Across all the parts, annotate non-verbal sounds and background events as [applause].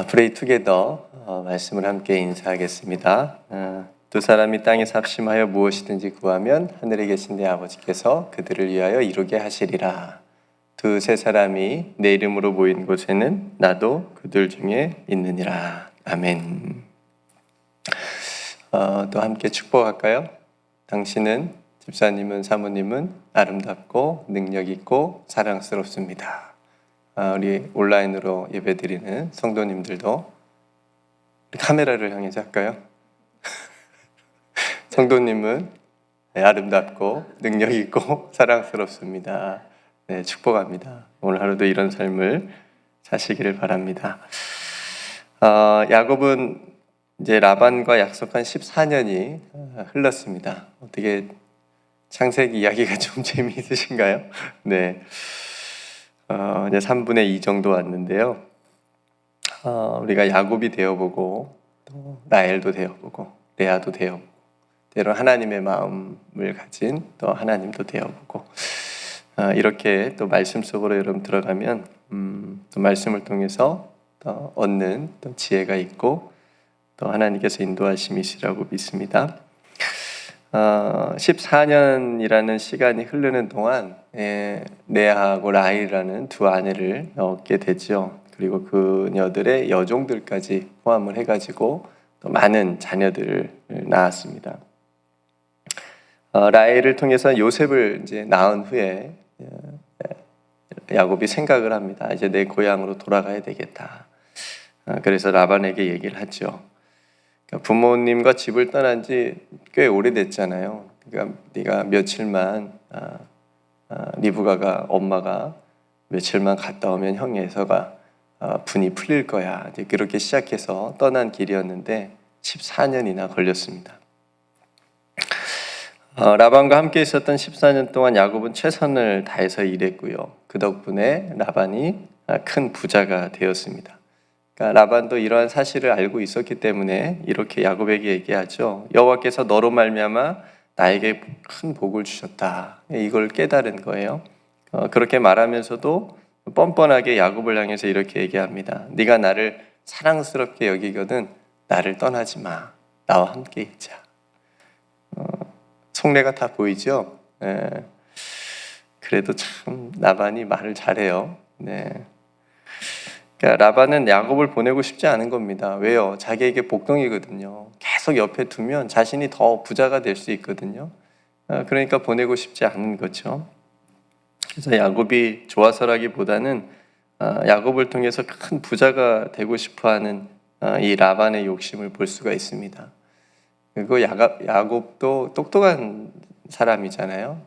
아, 프레이 투게더 어, 말씀을 함께 인사하겠습니다. 어, 두 사람이 땅에 삽심하여 무엇이든지 구하면 하늘에 계신 내 아버지께서 그들을 위하여 이루게 하시리라. 두 세 사람이 내 이름으로 모인 곳에는 나도 그들 중에 있느니라. 아멘. 어, 또 함께 축복할까요? 당신은 집사님은 사모님은 아름답고 능력 있고 사랑스럽습니다. 아, 우리 온라인으로 예배드리는 성도님들도 카메라를 향해서 할까요? [laughs] 성도님은 네, 아름답고 능력 있고 [laughs] 사랑스럽습니다. 네, 축복합니다. 오늘 하루도 이런 삶을 사시기를 바랍니다. 어, 야곱은 이제 라반과 약속한 14년이 흘렀습니다. 어떻게 창세기 이야기가 좀 [laughs] 재미있으신가요? 네. 어, 이제 3분의 2 정도 왔는데요. 어, 우리가 야곱이 되어보고 또 라헬도 되어보고 레아도 되어보고 때로 하나님의 마음을 가진 또 하나님도 되어보고 어, 이렇게 또 말씀 속으로 여러분 들어가면 음, 또 말씀을 통해서 또 얻는 또 지혜가 있고 또 하나님께서 인도하심이시라고 믿습니다. 어, 14년이라는 시간이 흐르는 동안 예, 레아하고 라일이라는 두 아내를 얻게 되죠. 그리고 그녀들의 여종들까지 포함을 해가지고 또 많은 자녀들을 낳았습니다. 어, 라헬을 통해서 요셉을 이제 낳은 후에 예, 야곱이 생각을 합니다. 이제 내 고향으로 돌아가야 되겠다. 어, 그래서 라반에게 얘기를 하죠. 부모님과 집을 떠난 지 꽤 오래됐잖아요. 그러니까 네가 며칠만 아, 아, 리브가가 엄마가 며칠만 갔다 오면 형이 에서가 아, 분이 풀릴 거야. 이제 그렇게 시작해서 떠난 길이었는데 14년이나 걸렸습니다. 어, 라반과 함께 있었던 14년 동안 야곱은 최선을 다해서 일했고요. 그 덕분에 라반이 아, 큰 부자가 되었습니다. 그러니까 라반도 이러한 사실을 알고 있었기 때문에 이렇게 야곱에게 얘기하죠. 여호와께서 너로 말미암아 나에게 큰 복을 주셨다. 이걸 깨달은 거예요. 어, 그렇게 말하면서도 뻔뻔하게 야곱을 향해서 이렇게 얘기합니다. 네가 나를 사랑스럽게 여기거든 나를 떠나지 마. 나와 함께 있자. 어, 속내가 다 보이죠. 네. 그래도 참 라반이 말을 잘해요. 네. 그러니까 라반은 야곱을 보내고 싶지 않은 겁니다. 왜요? 자기에게 복덩이거든요. 계속 옆에 두면 자신이 더 부자가 될 수 있거든요. 어, 그러니까 보내고 싶지 않은 거죠. 그래서 야곱이 좋아서라기보다는 어, 야곱을 통해서 큰 부자가 되고 싶어하는 어, 이 라반의 욕심을 볼 수가 있습니다. 그리고 야곱도 똑똑한 사람이잖아요.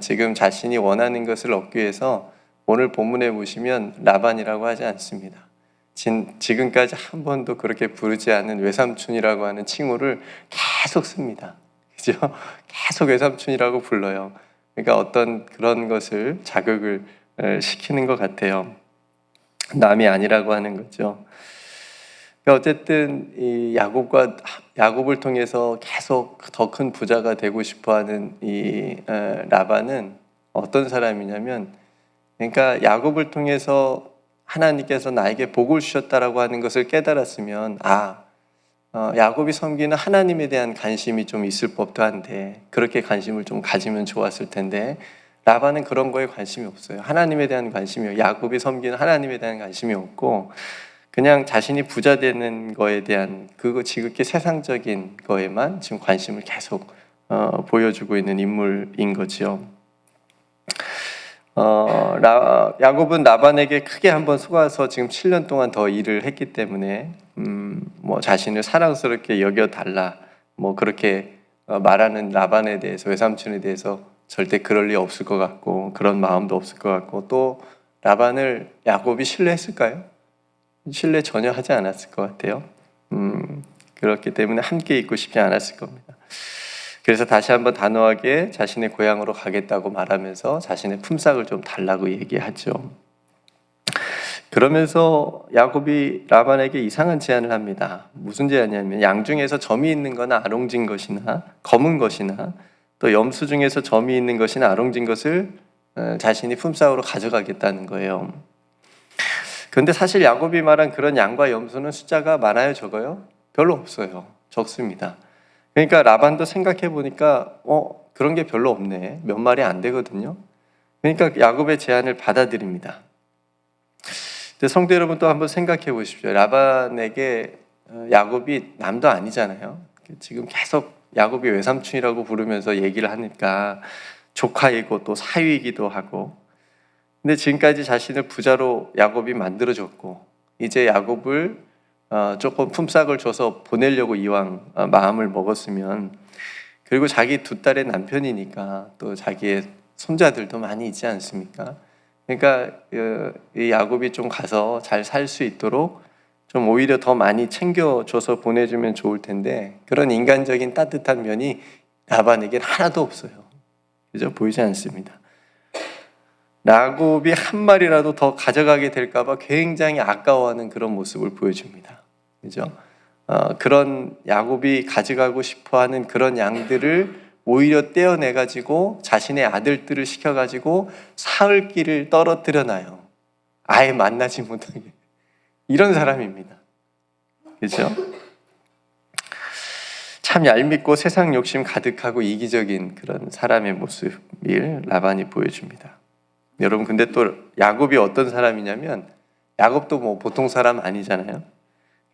지금 자신이 원하는 것을 얻기 위해서 오늘 본문에 보시면 라반이라고 하지 않습니다. 진, 지금까지 한 번도 그렇게 부르지 않은 외삼촌이라고 하는 칭호를 계속 씁니다. 그죠? [laughs] 계속 외삼촌이라고 불러요. 그러니까 어떤 그런 것을 자극을 시키는 것 같아요. 남이 아니라고 하는 거죠. 그러니까 어쨌든 이 야곱과 야곱을 통해서 계속 더 큰 부자가 되고 싶어하는 이 라반은 어떤 사람이냐면 그러니까 야곱을 통해서 하나님께서 나에게 복을 주셨다라고 하는 것을 깨달았으면 아 어, 야곱이 섬기는 하나님에 대한 관심이 좀 있을 법도 한데 그렇게 관심을 좀 가지면 좋았을 텐데 라반은 그런 거에 관심이 없어요. 하나님에 대한 관심이 야곱이 섬기는 하나님에 대한 관심이 없고 그냥 자신이 부자 되는 거에 대한 그거 지극히 세상적인 거에만 지금 관심을 계속 어, 보여주고 있는 인물인 거죠. 어, 라, 야곱은 나반에게 크게 한번 속아서 지금 7년 동안 더 일을 했기 때문에 음, 뭐 자신을 사랑스럽게 여겨 달라 뭐 그렇게 어, 말하는 라반에 대해서 외삼촌에 대해서 절대 그럴 리 없을 것 같고 그런 마음도 없을 것 같고 또 라반을 야곱이 신뢰했을까요? 신뢰 전혀 하지 않았을 것 같아요. 음, 그렇기 때문에 함께 있고 싶지 않았을 겁니다. 그래서 다시 한번 단호하게 자신의 고향으로 가겠다고 말하면서 자신의 품삯을 좀 달라고 얘기하죠. 그러면서 야곱이 라반에게 이상한 제안을 합니다. 무슨 제안이냐면 양 중에서 점이 있는 거나 아롱진 것이나 검은 것이나 또 염수 중에서 점이 있는 것이나 아롱진 것을 어, 자신이 품삯으로 가져가겠다는 거예요. 근데 사실 야곱이 말한 그런 양과 염소는 숫자가 많아요, 적어요? 별로 없어요. 적습니다. 그러니까 라반도 생각해 보니까 어 그런 게 별로 없네. 몇 마리 안 되거든요. 그러니까 야곱의 제안을 받아들입니다. 성도 여러분 또 한번 생각해 보십시오. 라반에게 어, 야곱이 남도 아니잖아요. 지금 계속 야곱이 외삼촌이라고 부르면서 얘기를 하니까 조카이고 또 사위이기도 하고. 근데 지금까지 자신을 부자로 야곱이 만들어줬고 이제 야곱을 어, 조금 품삯을 줘서 보내려고 이왕 어, 마음을 먹었으면 그리고 자기 두 딸의 남편이니까 또 자기의 손자들도 많이 있지 않습니까? 그러니까 어, 이 야곱이 좀 가서 잘 살 수 있도록 좀 오히려 더 많이 챙겨줘서 보내주면 좋을 텐데 그런 인간적인 따뜻한 면이 라반에겐 하나도 없어요. 그죠? 보이지 않습니다. 야곱이 한 마리라도 더 가져가게 될까봐 굉장히 아까워하는 그런 모습을 보여줍니다. 그죠? 어, 그런 야곱이 가져가고 싶어하는 그런 양들을 오히려 떼어내 가지고 자신의 아들들을 시켜 가지고 사흘 길을 떨어뜨려 놔요. 아예 만나지 못하게 이런 사람입니다. 그렇죠? 참 얄밉고 세상 욕심 가득하고 이기적인 그런 사람의 모습을 라반이 보여줍니다. 여러분 근데 또 야곱이 어떤 사람이냐면 야곱도 뭐 보통 사람 아니잖아요.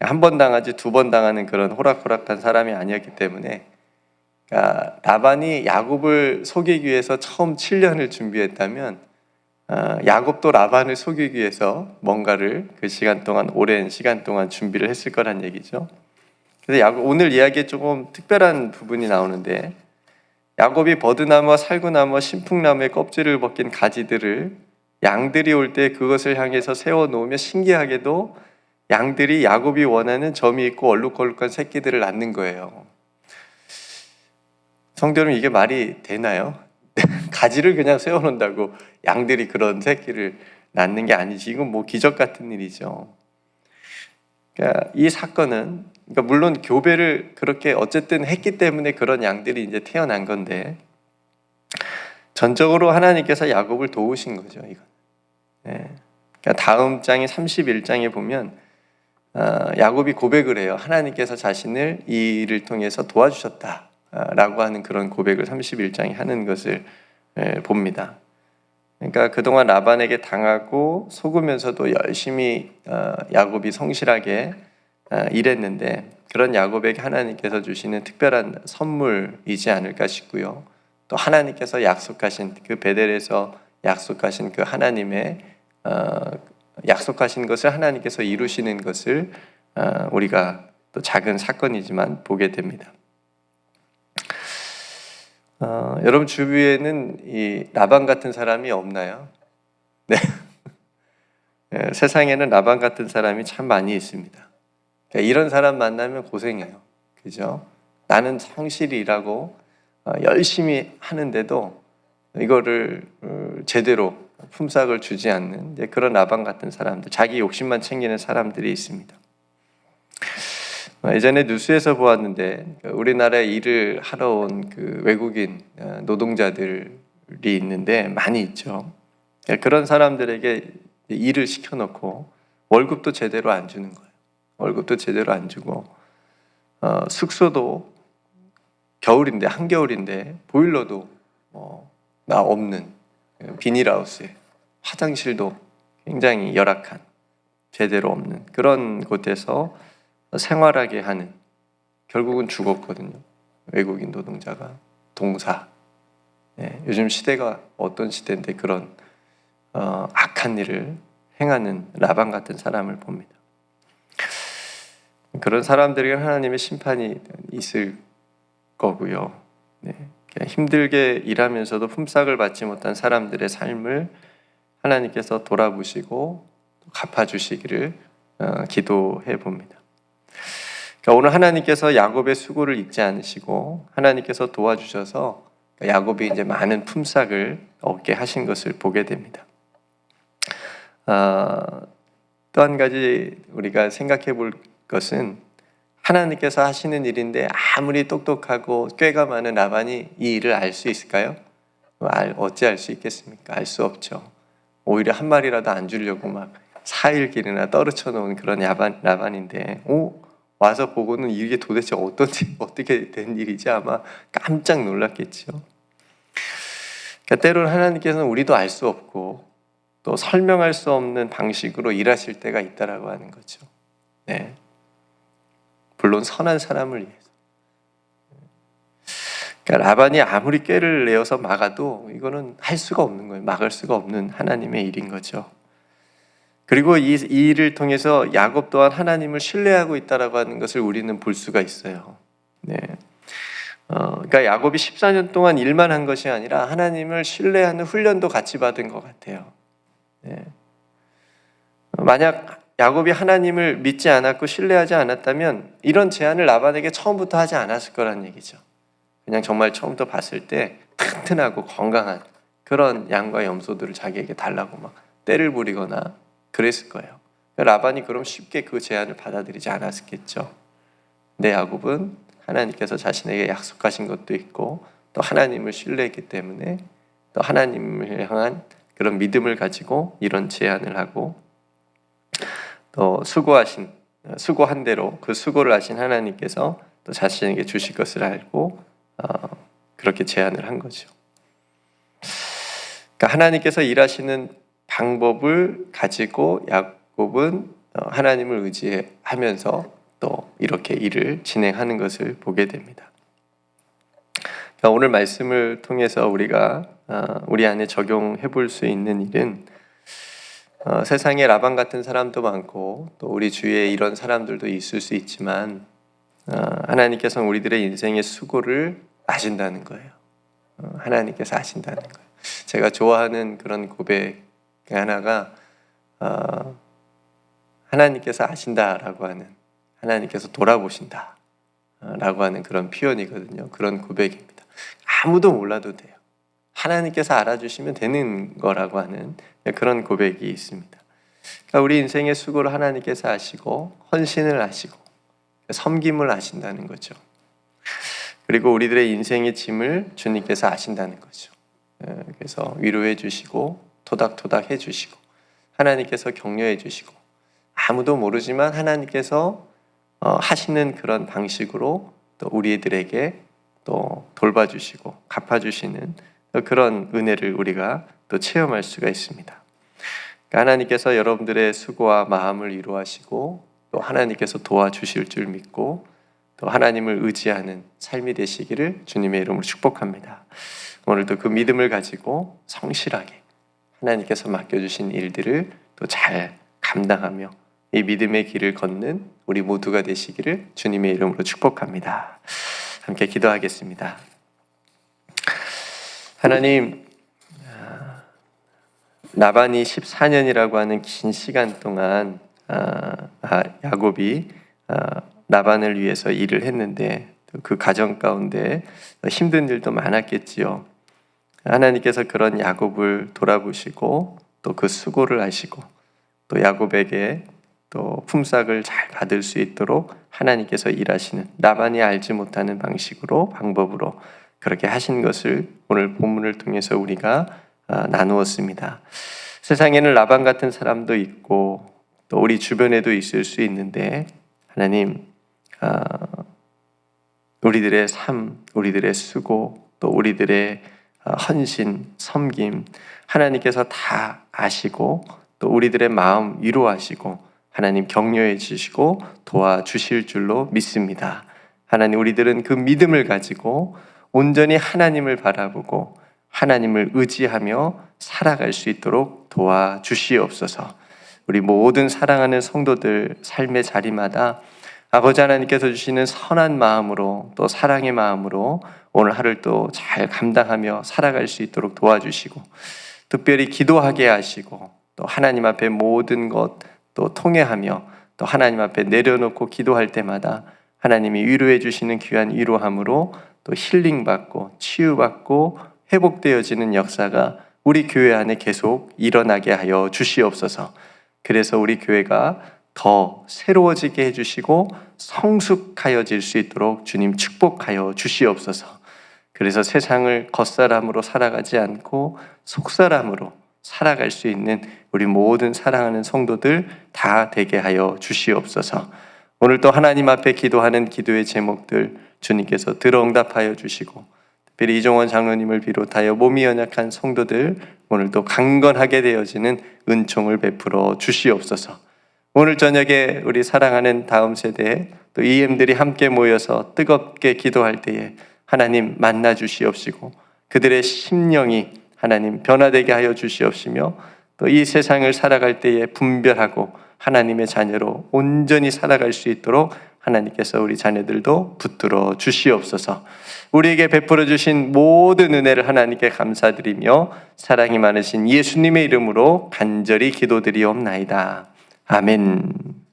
한 번 당하지 두 번 당하는 그런 호락호락한 사람이 아니었기 때문에 그러니까 라반이 야곱을 속이기 위해서 처음 7년을 준비했다면 어, 야곱도 라반을 속이기 위해서 뭔가를 그 시간 동안 오랜 시간 동안 준비를 했을 거란 얘기죠. 그래서 야곱, 오늘 이야기에 조금 특별한 부분이 나오는데 야곱이 버드나무와 살구나무와 신풍나무의 껍질을 벗긴 가지들을 양들이 올 때 그것을 향해서 세워 놓으며 신기하게도 양들이 야곱이 원하는 점이 있고 얼룩덜룩한 새끼들을 낳는 거예요. 여러분 이게 말이 되나요? [laughs] 가지를 그냥 세워놓는다고 양들이 그런 새끼를 낳는 게 아니지. 이건 뭐 기적 같은 일이죠. 그러니까 이 사건은 그러니까 물론 교배를 그렇게 어쨌든 했기 때문에 그런 양들이 이제 태어난 건데 전적으로 하나님께서 야곱을 도우신 거죠. 이건. 네. 그러니까 다음 장이 31장에 보면 어, 야곱이 고백을 해요. 하나님께서 자신을 이 일을 통해서 도와주셨다라고 하는 그런 고백을 31장에 하는 것을 예, 봅니다. 그러니까 그동안 라반에게 당하고 속으면서도 열심히 어, 야곱이 성실하게 어, 일했는데 그런 야곱에게 하나님께서 주시는 특별한 선물이지 않을까 싶고요. 또 하나님께서 약속하신 그 베델에서 약속하신 그 하나님의 어, 약속하신 것을 하나님께서 이루시는 것을 우리가 또 작은 사건이지만 보게 됩니다. 어, 여러분 주위에는 이 라반 같은 사람이 없나요? 네. 네, [laughs] 세상에는 라반 같은 사람이 참 많이 있습니다. 그러니까 이런 사람 만나면 고생해요. 그죠? 나는 성실히 일하고 어, 열심히 하는데도 이거를 어, 제대로 품삯을 주지 않는 그런 라반 같은 사람들, 자기 욕심만 챙기는 사람들이 있습니다. 어, 예전에 뉴스에서 보았는데 그 우리나라에 일을 하러 온 그 외국인 어, 노동자들이 있는데 많이 있죠. 예, 그런 사람들에게 일을 시켜놓고 월급도 제대로 안 주는 거예요. 월급도 제대로 안 주고 어, 숙소도 겨울인데 한겨울인데 보일러도 어, 나 없는 비닐하우스에 화장실도 굉장히 열악한 제대로 없는 그런 곳에서 생활하게 하는 결국은 죽었거든요. 외국인 노동자가 동사. 네, 요즘 시대가 어떤 시대인데 그런 어, 악한 일을 행하는 라반 같은 사람을 봅니다. 그런 사람들에게 하나님의 심판이 있을 거고요. 네, 힘들게 일하면서도 품삯을 받지 못한 사람들의 삶을 하나님께서 돌아보시고 갚아주시기를 어, 기도해 봅니다. 그러니까 오늘 하나님께서 야곱의 수고를 잊지 않으시고 하나님께서 도와주셔서 야곱이 이제 많은 품삯을 얻게 하신 것을 보게 됩니다. 어, 또한 가지 우리가 생각해 볼 것은 하나님께서 하시는 일인데 아무리 똑똑하고 꾀가 많은 라반이 이 일을 알 수 있을까요? 어찌 알 수 있겠습니까? 알 수 없죠. 오히려 한 마리라도 안 주려고 막 4일길이나 떨어쳐 놓은 그런 야반, 라반인데 오 와서 보고는 이게 도대체 어떤 [laughs] 어떻게 된 일이지 아마 깜짝 놀랐겠죠. 그러니까 때로는 하나님께서는 우리도 알 수 없고 또 설명할 수 없는 방식으로 일하실 때가 있다라고 하는 거죠. 네. 물론 선한 사람을 위해서. 그러니까 라반이 아무리 꾀를 내어서 막아도 이거는 할 수가 없는 거예요. 막을 수가 없는 하나님의 일인 거죠. 그리고 이, 이 일을 통해서 야곱 또한 하나님을 신뢰하고 있다라고 하는 것을 우리는 볼 수가 있어요. 네. 어, 그러니까 야곱이 14년 동안 일만 한 것이 아니라 하나님을 신뢰하는 훈련도 같이 받은 것 같아요. 네. 어, 만약 야곱이 하나님을 믿지 않았고 신뢰하지 않았다면 이런 제안을 라반에게 처음부터 하지 않았을 거란 얘기죠. 그냥 정말 처음부터 봤을 때 튼튼하고 건강한 그런 양과 염소들을 자기에게 달라고 막 때를 부리거나 그랬을 거예요. 라반이 그럼 쉽게 그 제안을 받아들이지 않았겠죠. 내 야곱은 하나님께서 자신에게 약속하신 것도 있고 또 하나님을 신뢰했기 때문에 또 하나님을 향한 그런 믿음을 가지고 이런 제안을 하고 또 수고하신 수고한 대로 그 수고를 하신 하나님께서 또 자신에게 주실 것을 알고 어, 그렇게 제안을 한 거죠. 그러니까 하나님께서 일하시는 방법을 가지고 야곱은 어, 하나님을 의지하면서 또 이렇게 일을 진행하는 것을 보게 됩니다. 그러니까 오늘 말씀을 통해서 우리가 어, 우리 안에 적용해 볼 수 있는 일은 어, 세상에 라반 같은 사람도 많고 또 우리 주위에 이런 사람들도 있을 수 있지만 하나님께서는 우리들의 인생의 수고를 아신다는 거예요. 하나님께서 아신다는 거예요. 제가 좋아하는 그런 고백 하나가 어, 하나님께서 아신다라고 하는 하나님께서 돌아보신다라고 하는 그런 표현이거든요. 그런 고백입니다. 아무도 몰라도 돼요. 하나님께서 알아주시면 되는 거라고 하는 그런 고백이 있습니다. 그러니까 우리 인생의 수고를 하나님께서 아시고 헌신을 아시고 섬김을 아신다는 거죠. 그리고 우리들의 인생의 짐을 주님께서 아신다는 거죠. 예, 그래서 위로해 주시고 토닥토닥 해주시고 하나님께서 격려해 주시고 아무도 모르지만 하나님께서 어, 하시는 그런 방식으로 또 우리들에게 또 돌봐주시고 갚아주시는 그런 은혜를 우리가 또 체험할 수가 있습니다. 그러니까 하나님께서 여러분들의 수고와 마음을 위로하시고 또 하나님께서 도와주실 줄 믿고 또 하나님을 의지하는 삶이 되시기를 주님의 이름으로 축복합니다. 오늘도 그 믿음을 가지고 성실하게 하나님께서 맡겨주신 일들을 또 잘 감당하며 이 믿음의 길을 걷는 우리 모두가 되시기를 주님의 이름으로 축복합니다. 함께 기도하겠습니다. 하나님, 나반이 14년이라고 하는 긴 시간 동안 아, 아, 야곱이 아, 나반을 위해서 일을 했는데 그 가정 가운데 힘든 일도 많았겠지요. 하나님께서 그런 야곱을 돌아보시고 또 그 수고를 하시고 또 야곱에게 또 품삯을 잘 받을 수 있도록 하나님께서 일하시는 나반이 알지 못하는 방식으로 방법으로 그렇게 하신 것을 오늘 본문을 통해서 우리가 아, 나누었습니다. 세상에는 라반 같은 사람도 있고 또 우리 주변에도 있을 수 있는데 하나님 아, 우리들의 삶, 우리들의 수고, 또 우리들의 어, 헌신, 섬김, 하나님께서 다 아시고 또 우리들의 마음 위로하시고 하나님 격려해 주시고 도와주실 줄로 믿습니다. 하나님 우리들은 그 믿음을 가지고 온전히 하나님을 바라보고 하나님을 의지하며 살아갈 수 있도록 도와주시옵소서. 우리 모든 사랑하는 성도들 삶의 자리마다 아버지 하나님께서 주시는 선한 마음으로 또 사랑의 마음으로 오늘 하루를 또 잘 감당하며 살아갈 수 있도록 도와주시고 특별히 기도하게 하시고 또 하나님 앞에 모든 것 또 통해하며 또 하나님 앞에 내려놓고 기도할 때마다 하나님이 위로해 주시는 귀한 위로함으로 또 힐링받고 치유받고 회복되어지는 역사가 우리 교회 안에 계속 일어나게 하여 주시옵소서. 그래서 우리 교회가 더 새로워지게 해주시고 성숙하여질 수 있도록 주님 축복하여 주시옵소서. 그래서 세상을 겉사람으로 살아가지 않고 속사람으로 살아갈 수 있는 우리 모든 사랑하는 성도들 다 되게 하여 주시옵소서. 오늘 또 하나님 앞에 기도하는 기도의 제목들 주님께서 들어응답하여 주시고 특별히 이종원 장로님을 비롯하여 몸이 연약한 성도들 오늘 또 강건하게 되어지는 은총을 베풀어 주시옵소서. 오늘 저녁에 우리 사랑하는 다음 세대 또 EM들이 함께 모여서 뜨겁게 기도할 때에 하나님 만나 주시옵시고 그들의 심령이 하나님 변화되게 하여 주시옵시며 또 이 세상을 살아갈 때에 분별하고 하나님의 자녀로 온전히 살아갈 수 있도록 하나님께서 우리 자녀들도 붙들어 주시옵소서. 우리에게 베풀어 주신 모든 은혜를 하나님께 감사드리며 사랑이 많으신 예수님의 이름으로 간절히 기도드리옵나이다. 아멘.